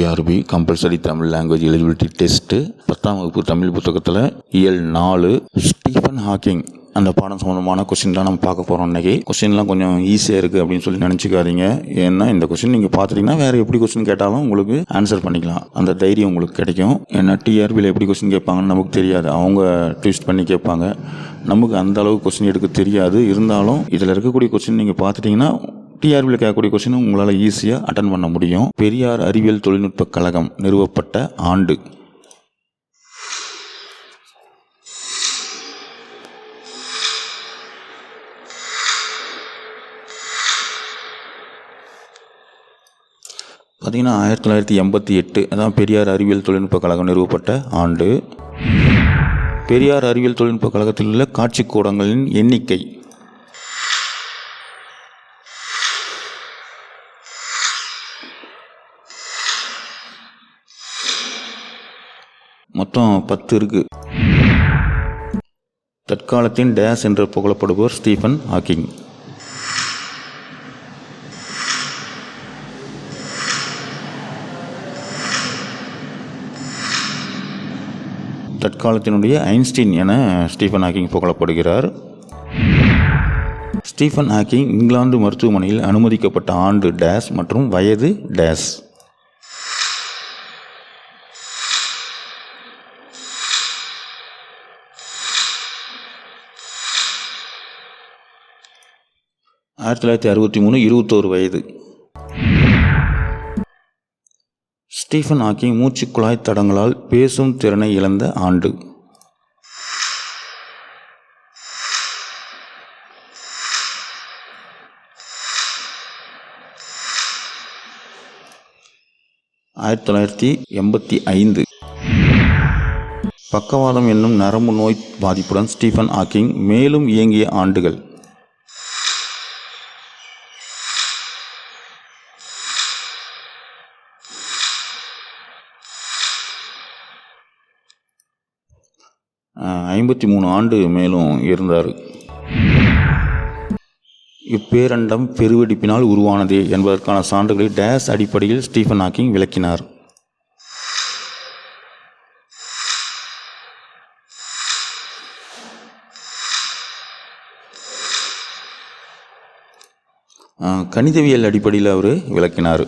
TRP compulsory Tamil language eligibility test பத்தாம் வகுப்பு தமிழ் புத்தகத்தில் இயல் நாலு ஸ்டீஃபன் ஹாக்கிங் அந்த பாடம் சம்மந்தமான கொஸ்டின் தான் நம்ம பார்க்க போகிறோம் இன்றைக்கி கொஸ்டின்லாம் கொஞ்சம் ஈஸியாக இருக்குது அப்படின்னு சொல்லி நினச்சிக்காதீங்க. ஏன்னா இந்த கொஸ்டின் நீங்கள் பார்த்துட்டிங்கன்னா வேறு எப்படி கொஸ்டின் கேட்டாலும் உங்களுக்கு ஆன்சர் பண்ணிக்கலாம். அந்த தைரியம் உங்களுக்கு கிடைக்கும். ஏன்னா டிஆர்பியில் எப்படி கொஸ்டின் கேட்பாங்கன்னு நமக்கு தெரியாது. அவங்க ட்விஸ்ட் பண்ணி கேட்பாங்க. நமக்கு அந்த அளவுக்கு கொஸ்டின் எடுக்க தெரியாது. இருந்தாலும் இதில் இருக்கக்கூடிய கொஸ்டின் நீங்கள் பார்த்துட்டிங்கன்னா டிஆர்பியில் கேட்கக்கூடிய கொஸ்டினும் உங்களால் ஈஸியாக அட்டன் பண்ண முடியும். பெரியார் அறிவியல் தொழில்நுட்ப கழகம் நிறுவப்பட்ட ஆண்டு. பார்த்தீங்கன்னா ஆயிரத்தி தொள்ளாயிரத்தி எண்பத்தி எட்டு அதான் பெரியார் அறிவியல் தொழில்நுட்ப கழகம் நிறுவப்பட்ட ஆண்டு. பெரியார் அறிவியல் தொழில்நுட்ப கழகத்தில் உள்ள காட்சி கூடங்களின் எண்ணிக்கை. பத்து இருக்கு. தற்காலத்தின் டேஸ் என்று புகழப்படுபவர் ஸ்டீஃபன் ஹாக்கிங். தற்காலத்தினுடைய ஐன்ஸ்டீன் என ஸ்டீஃபன் ஹாக்கிங் புகழப்படுகிறார். ஸ்டீஃபன் ஹாக்கிங் இங்கிலாந்து மருத்துவமனையில் அனுமதிக்கப்பட்ட ஆண்டு டேஸ் மற்றும் வயது டேஸ். ஆயிரத்தி தொள்ளாயிரத்தி அறுபத்தி மூணு இருபத்தோரு வயது. ஸ்டீஃபன் ஹாக்கிங் மூச்சுக்குழாய் தடங்களால் பேசும் திறனை இழந்த ஆண்டு. ஆயிரத்தி தொள்ளாயிரத்தி எண்பத்தி ஐந்து. பக்கவாதம் என்னும் நரம்பு நோய் பாதிப்புடன் ஸ்டீஃபன் ஹாக்கிங் மேலும் இயங்கிய ஆண்டுகள். ஐம்பத்தி மூணு ஆண்டு மேலும் இருந்தார் இப்பேரண்டம் பெருவெடிப்பினால் உருவானதே என்பதற்கான சான்றுகளை டேஸ் அடிப்படையில் ஸ்டீஃபன் ஹாக்கிங் விளக்கினார். கணிதவியல் அடிப்படையில் அவர் விளக்கினார்.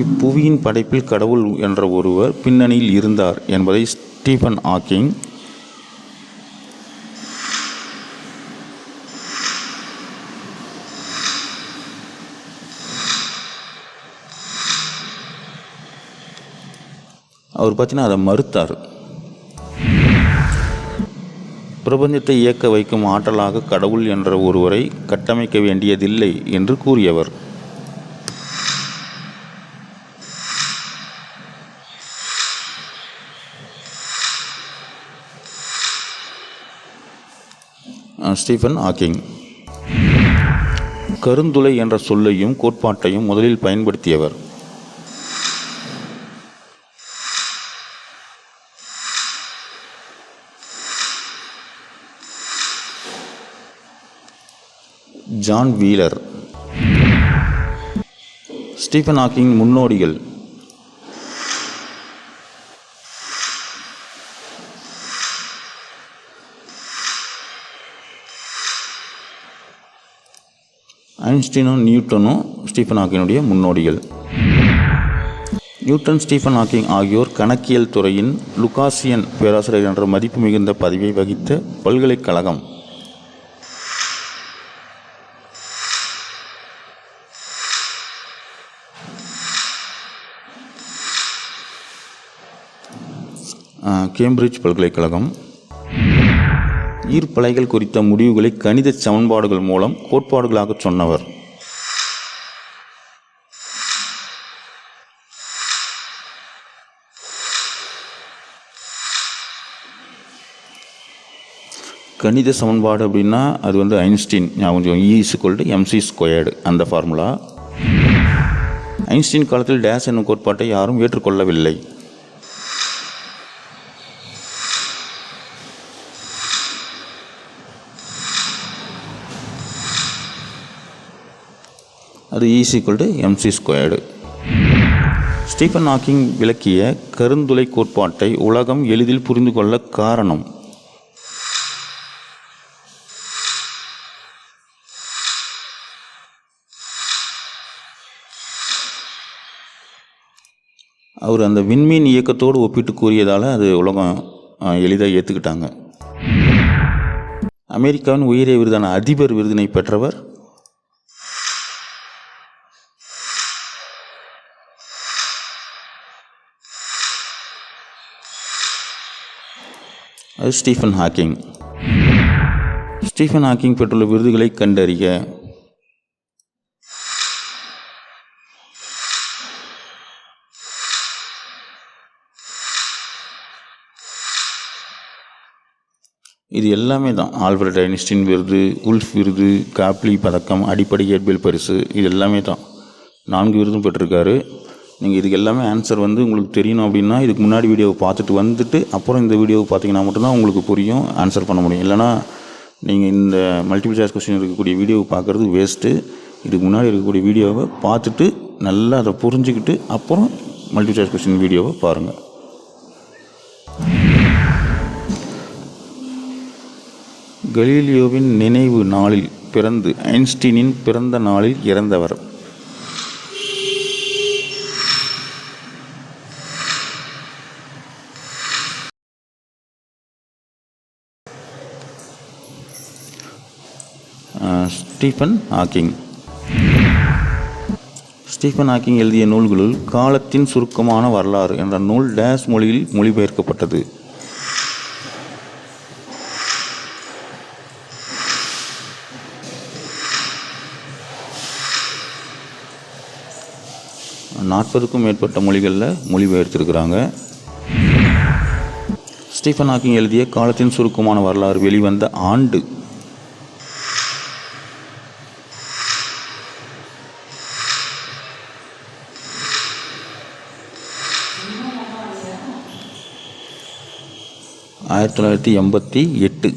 இப்புவியின் படைப்பில் கடவுள் என்ற ஒருவர் பின்னணியில் இருந்தார் என்பதை ஸ்டீஃபன் ஹாக்கிங் அவர் பார்த்தீங்கன்னா அதை மறுத்தார். பிரபஞ்சத்தை இயக்க வைக்கும் ஆற்றலாக கடவுள் என்ற ஒருவரை கட்டமைக்க வேண்டியதில்லை என்று கூறியவர். Stephen Hawking. கருந்துளை என்ற சொல்லையும் கோட்பாட்டையும் முதலில் பயன்படுத்தியவர். John Wheeler. ஸ்டீஃபன் ஹாக்கிங் முன்னோடிகள். ஐன்ஸ்டீனும் நியூட்டனும் ஸ்டீஃபன் ஹாக்கினுடைய முன்னோடிகள். நியூட்டன் ஸ்டீஃபன் ஹாக்கிங் ஆகியோர் கணக்கியல் துறையின் லுகாசியன் பேராசிரியர் என்ற மதிப்பு மிகுந்த பதவியை வகித்த பல்கலைக்கழகம். கேம்பிரிட்ஜ் பல்கலைக்கழகம். ஈர்ப்பலைகள் குறித்த முடிவுகளை கணித சமன்பாடுகள் மூலம் கோட்பாடுகளாகச் சொன்னவர். கணித சமன்பாடு அப்படின்னா அது வந்து ஐன்ஸ்டீன் கொஞ்சம் இ கொல்டு எம்சி ஸ்கொயர்டு அந்த ஃபார்முலா ஐன்ஸ்டீன் காலத்தில் டேஸ் என்னும் கோட்பாட்டை யாரும் ஏற்றுக்கொள்ளவில்லை. அது E equal to MC squared Stephen Hawking விளக்கிய கருந்துளை கோட்பாட்டை உலகம் எளிதில் புரிந்து கொள்ள காரணம். அவர் அந்த விண்மீன் இயக்கத்தோடு ஒப்பிட்டு கூறியதால் அது உலகம் எளிதாக ஏற்றுக்கிட்டாங்க அமெரிக்காவின் உயரிய விருதான அதிபர் விருதினை பெற்றவர் அது ஸ்டீஃபன் ஹாக்கிங். ஸ்டீஃபன் ஹாக்கிங் பெற்றுள்ள விருதுகளை கண்டறிக இது எல்லாமே தான். ஆல்ஃபிரட் ஐன்ஸ்டீன் விருது உல்ஃப் விருது காப்லி பதக்கம் அடிப்படை இயற்பியல் பரிசு இது எல்லாமே தான். நான்கு விருதும் பெற்றிருக்காரு. நீங்கள் இதுக்கு எல்லாமே ஆன்சர் வந்து உங்களுக்கு தெரியணும் அப்படின்னா இதுக்கு முன்னாடி வீடியோவை பார்த்துட்டு வந்துட்டு அப்புறம் இந்த வீடியோவை பார்த்தீங்கன்னா மட்டும்தான் உங்களுக்கு புரியும் ஆன்சர் பண்ண முடியும். இல்லைனா நீங்கள் இந்த மல்டிபிள் சாய்ஸ் கொஸ்டின் இருக்கக்கூடிய வீடியோவை பார்க்குறது வேஸ்ட்டு இதுக்கு முன்னாடி இருக்கக்கூடிய வீடியோவை பார்த்துட்டு நல்லா அதை புரிஞ்சுக்கிட்டு அப்புறம் மல்டிபிள் சாய்ஸ் கொஸ்டின் வீடியோவை பாருங்கள் கலீலியோவின் நினைவு நாளில் பிறந்து ஐன்ஸ்டீனின் பிறந்த நாளில் இறந்தவர். Stephen Hawking. ஸ்டீஃபன் ஹாக்கிங் எழுதிய நூல்களுள் காலத்தின் சுருக்கமான வரலாறு என்ற நூல் டேஸ் மொழியில் மொழிபெயர்க்கப்பட்டது. நாற்பதுக்கும் மேற்பட்ட மொழிகளில் மொழிபெயர்த்திருக்கிறாங்க. ஸ்டீஃபன் ஹாக்கிங் எழுதிய காலத்தின் சுருக்கமான வரலாறு வெளிவந்த ஆண்டு ஆயிரத்தி தொள்ளாயிரத்தி எண்பத்தி எட்டு.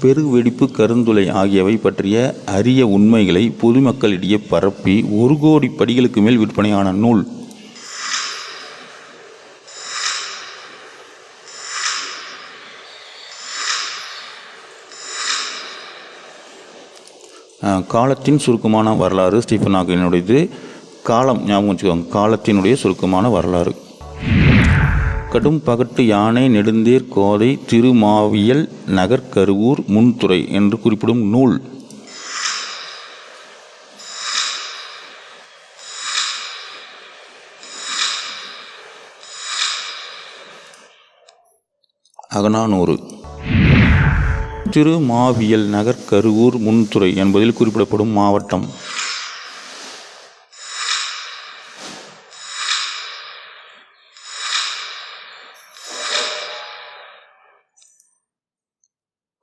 பெருவெடிப்பு கருந்துளை ஆகியவை பற்றிய அரிய உண்மைகளை பொதுமக்களிடையே பரப்பி ஒரு கோடி படிகளுக்கு மேல் விற்பனையான நூல். காலத்தின் சுருக்கமான வரலாறு ஸ்டீஃபன் ஹாக்கினுடையது. காலம் ஞாபகம் வச்சுக்கோங்க. காலத்தினுடைய சுருக்கமான வரலாறு. கடும் பகட்டு யானை நெடுந்தேர் கோதை திருமாவியல் நகர்கருவூர் முன்துறை என்று குறிப்பிடும் நூல். அகனானூறு திருமாவியல் நகர்கருவூர் முன்துறை என்பதில் குறிப்பிடப்படும் மாவட்டம்.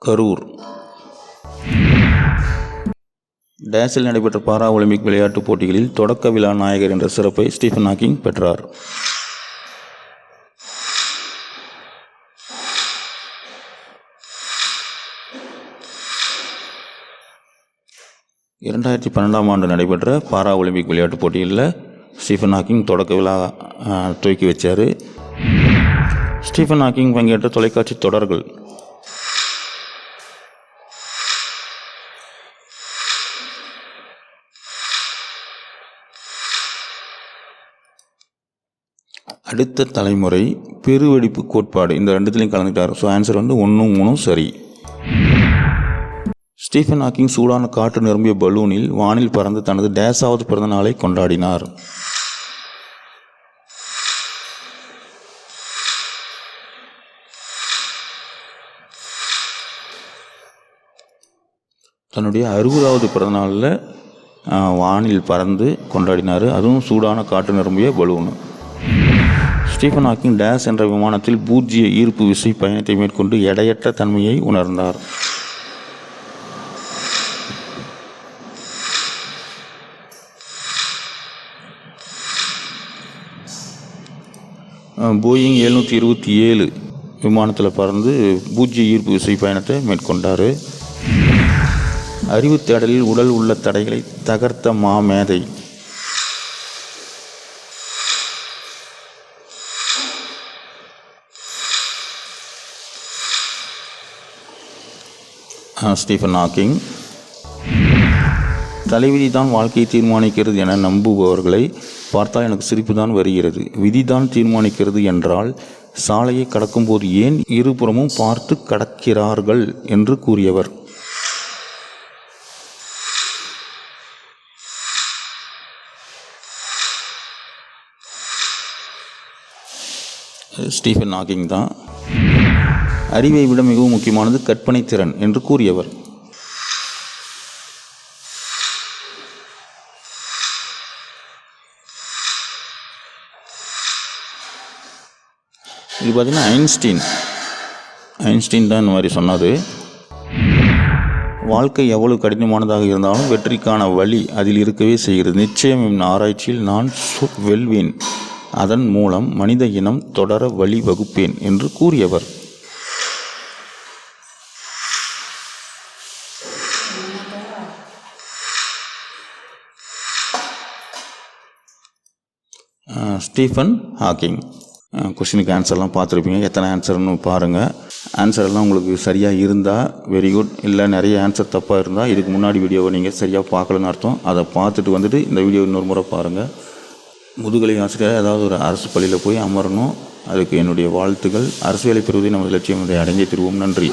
கரூர். டேஸில் நடைபெற்ற பாரா ஒலிம்பிக் விளையாட்டுப் போட்டிகளில் தொடக்க விழா நாயகர் என்ற சிறப்பை ஸ்டீஃபன் ஹாக்கிங் பெற்றார். இரண்டாயிரத்தி பன்னெண்டாம் ஆண்டு நடைபெற்ற பாரா ஒலிம்பிக் விளையாட்டுப் போட்டிகளில் ஸ்டீஃபன் ஹாக்கிங் தொடக்க விழா துவக்கி வச்சார். ஸ்டீஃபன் ஹாக்கிங் பங்கேற்ற தொலைக்காட்சி தொடர்கள் அடுத்த தலைமுறை பெருவெடிப்பு கோட்பாடு. இந்த ரெண்டுத்துலையும் கலந்துக்கிட்டார். ஸோ ஆன்சர் வந்து ஒன்றும் மூணும் சரி. ஸ்டீஃபன் ஹாக்கிங் சூடான காற்று நிரம்பிய பலூனில் வானில் பறந்து தனது டேஸாவது பிறந்த நாளை கொண்டாடினார். தன்னுடைய அறுபதாவது பிறந்தநாளில் வானில் பறந்து கொண்டாடினார். அதுவும் சூடான காற்று நிரம்பிய பலூனு. ஸ்டீஃபன் ஹாக்கிங் டேஸ் என்ற விமானத்தில் பூஜ்ஜிய ஈர்ப்பு விசை பயணத்தை மேற்கொண்டு எடையற்ற தன்மையை உணர்ந்தார். போயிங் எழுநூற்றி இருபத்தி ஏழு விமானத்தில் பறந்து பூஜ்ஜிய ஈர்ப்பு விசை பயணத்தை மேற்கொண்டார். அறிவு தேடலில் உடல் உள்ள தடைகளை தகர்த்த மாமேதை ஸ்டீஃபன் ஹாக்கிங். தலைவிதி தான் வாழ்க்கையை தீர்மானிக்கிறது என நம்புபவர்களை பார்த்தால் எனக்கு சிரிப்பு தான் வருகிறது. விதிதான் தீர்மானிக்கிறது என்றால் சாலையை கடக்கும்போது ஏன் இருபுறமும் பார்த்து கடக்கிறார்கள் என்று கூறியவர். ஸ்டீஃபன் ஹாக்கிங் தான். அறிவை விட மிகவும் முக்கியமானது கற்பனை திறன் என்று கூறியவர். இது பார்த்தீங்கன்னா ஐன்ஸ்டீன். ஐன்ஸ்டீன் தான் இந்த மாதிரி சொன்னது. வாழ்க்கை எவ்வளவு கடினமானதாக இருந்தாலும் வெற்றிக்கான வழி அதில் இருக்கவே செய்கிறது. நிச்சயம் என் ஆராய்ச்சியில் நான் வெல்வேன். அதன் மூலம் மனித இனம் தொடர வழி வகுப்பேன் என்று கூறியவர். Stephen Hawking. கொஷினுக்கு ஆன்சர்லாம் பார்த்துருப்பீங்க. எத்தனை ஆன்சர்னு பாருங்கள் ஆன்சர் எல்லாம் உங்களுக்கு சரியாக இருந்தால் வெரி குட் இல்லை நிறைய ஆன்சர் தப்பாக இருந்தால் இதுக்கு முன்னாடி வீடியோவை நீங்கள் சரியாக பார்க்கலன்னு அர்த்தம். அதை பார்த்துட்டு வந்துட்டு இந்த வீடியோ இன்னொரு முறை பாருங்கள் முதுகலை ஆசிரியர் ஏதாவது ஒரு அரசு பள்ளியில் போய் அமரணும். அதுக்கு என்னுடைய வாழ்த்துக்கள். அரசு வேலை பெறுவதை நமது லட்சியம் அதை அடைஞ்சே திருவோம். நன்றி.